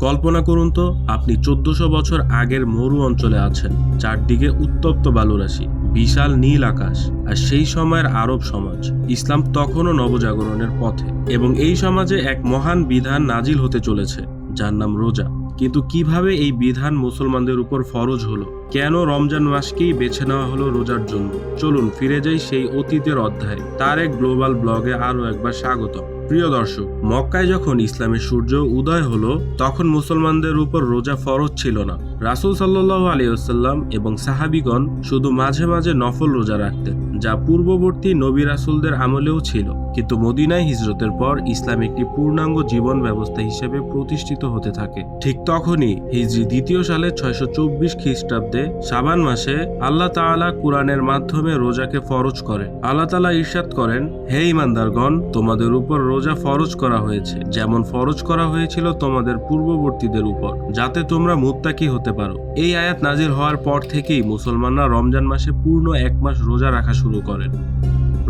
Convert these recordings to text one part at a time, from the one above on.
কল্পনা করুন তো, আপনি চোদ্দশো বছর আগের মরু অঞ্চলে আছেন, চারদিকে উত্তপ্ত বালুরাশি, বিশাল নীল আকাশ, আর সেই সময়ের আরব সমাজ, ইসলাম তখনও নবজাগরণের পথে, এবং এই সমাজে এক মহান বিধান নাজিল হতে চলেছে, যার নাম রোজা। কিন্তু কীভাবে এই বিধান মুসলমানদের উপর ফরজ হলো? কেন রমজান মাসকেই বেছে নেওয়া হলো রোজার জন্য? চলুন ফিরে যাই সেই অতীতের অধ্যায়। তার এক গ্লোবাল ব্লগে আরও একবার স্বাগত প্রিয় দর্শক, মক্কায় যখন ইসলামের সূর্য উদয় হলো, তখন মুসলমানদের উপর রোজা ফরজ ছিল না। রাসুল সাল্লাহ আলিয়াল্লাম এবং সাহাবিগণ শুধু মাঝে মাঝে নফল রোজা রাখতেন, যা পূর্ববর্তী নবী রাসুলদের আমলেও ছিল। কিন্তু মদিনায় হিজরতের পর ইসলাম একটি পূর্ণাঙ্গ জীবন ব্যবস্থা হিসেবে প্রতিষ্ঠিত হতে থাকে। ঠিক তখনই হিজরি দ্বিতীয় সালে ছয়শো চব্বিশ খ্রিস্টাব্দে সাবান মাসে আল্লাহ তাআলা কুরআনের মাধ্যমে রোজাকে ফরজ করেন। আল্লাহ তাআলা ইরশাদ করেন, হে ইমানদারগণ তোমাদের উপর রোজা ফরজ করা হয়েছে। যেমন ফরজ করা হয়েছিল তোমাদের পূর্ববর্তীদের উপর, যাতে তোমরা মুত্তাকি হতে পারো। এই আয়াত নাজির হওয়ার পর থেকেই মুসলমানরা রমজান মাসে পূর্ণ এক মাস রোজা রাখা শুরু করেন।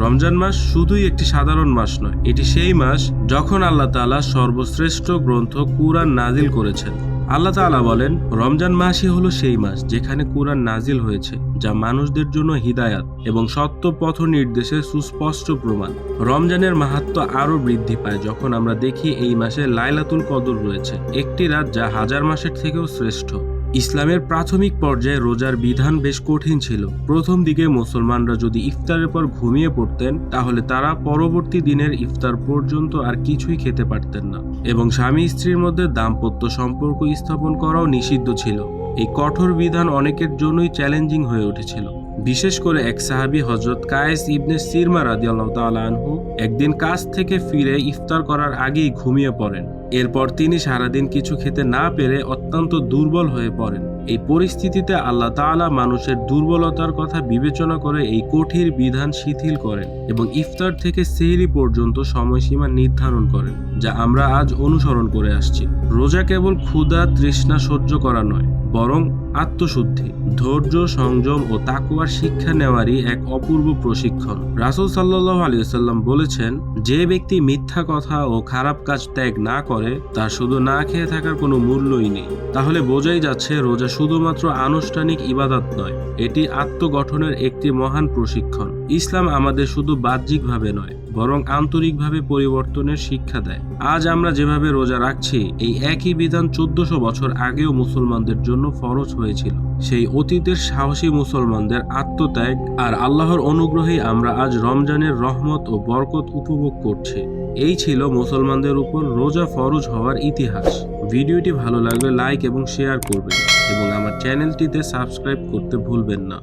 রমজান মাস শুধুই একটি সাধারণ মাস নয়, এটি সেই মাস যখন আল্লাহ তালা সর্বশ্রেষ্ঠ গ্রন্থ কুরআন নাজিল করেছেন। আল্লাহ তালা বলেন, রমজান মাসই হলো সেই মাস যেখানে কোরআন নাজিল হয়েছে, যা মানুষদের জন্য হিদায়াত এবং সত্য পথ নির্দেশের সুস্পষ্ট প্রমাণ। রমজানের মাহাত্ম আরও বৃদ্ধি পায় যখন আমরা দেখি এই মাসে লাইলাতুল কদর রয়েছে, একটি রাত যা হাজার মাসের থেকেও শ্রেষ্ঠ। ইসলামের প্রাথমিক পর্যায়ে রোজার বিধান বেশ কঠিন ছিল। প্রথম দিকে মুসলমানরা যদি ইফতারের পর ঘুমিয়ে পড়তেন, তাহলে তারা পরবর্তী দিনের ইফতার পর্যন্ত আর কিছুই খেতে পারতেন না এবং স্বামী স্ত্রীর মধ্যে দাম্পত্য সম্পর্ক স্থাপন করাও নিষিদ্ধ ছিল। এই কঠোর বিধান অনেকের জন্যই চ্যালেঞ্জিং হয়ে উঠেছিল। বিশেষ করে এক সাহাবী হজরত কায়েস ইবনে সিরমা রাদিয়াল্লাহু তাআলা আনহু একদিন কাজ থেকে ফিরে ইফতার করার আগেই ঘুমিয়ে পড়েন। এরপর তিনি সারাদিন কিছু খেতে না পেরে অত্যন্ত দুর্বল হয়ে পড়েন। এই পরিস্থিতিতে আল্লাহ তাআলা মানুষের দুর্বলতার কথা বিবেচনা করে এই কঠিন বিধান শিথিল করেন এবং ইফতার থেকে সেহরি পর্যন্ত সময়সীমা নির্ধারণ করেন, যা আমরা আজ অনুসরণ করে আসছি। রোজা কেবল ক্ষুধা তৃষ্ণা সহ্য করা নয়, বরং আত্মশুদ্ধি, ধৈর্য, সংযম ও তাকুয়ার শিক্ষা নেওয়ারই এক অপূর্ব প্রশিক্ষণ। রাসুল সাল্লাহ আলিয়াল্লাম বলেছেন, যে ব্যক্তি মিথ্যা কথা ও খারাপ কাজ ত্যাগ না করে, তার শুধু না খেয়ে থাকার কোনো মূল্যই নেই। তাহলে বোঝাই যাচ্ছে রোজা শুধুমাত্র আনুষ্ঠানিক ইবাদত নয়, এটি আত্মগঠনের একটি মহান প্রশিক্ষণ। ইসলাম আমাদের শুধু বাহ্যিকভাবে নয়, বরং আন্তরিকভাবে পরিবর্তনের শিক্ষা দেয়। আজ আমরা যেভাবে রোজা রাখছি, এই একই বিধান চোদ্দশো বছর আগেও মুসলমানদের জন্য ফরজ হয়েছিল। সেই অতীতের সাহসী মুসলমানদের আত্মত্যাগ আর আল্লাহর অনুগ্রহেই আমরা আজ রমজানের রহমত ও বরকত উপভোগ করছি। এই ছিল মুসলমানদের উপর রোজা ফরজ হওয়ার ইতিহাস। ভিডিওটি ভালো লাগলে লাইক এবং শেয়ার করবেন এবং আমার চ্যানেলটিতে সাবস্ক্রাইব করতে ভুলবেন না।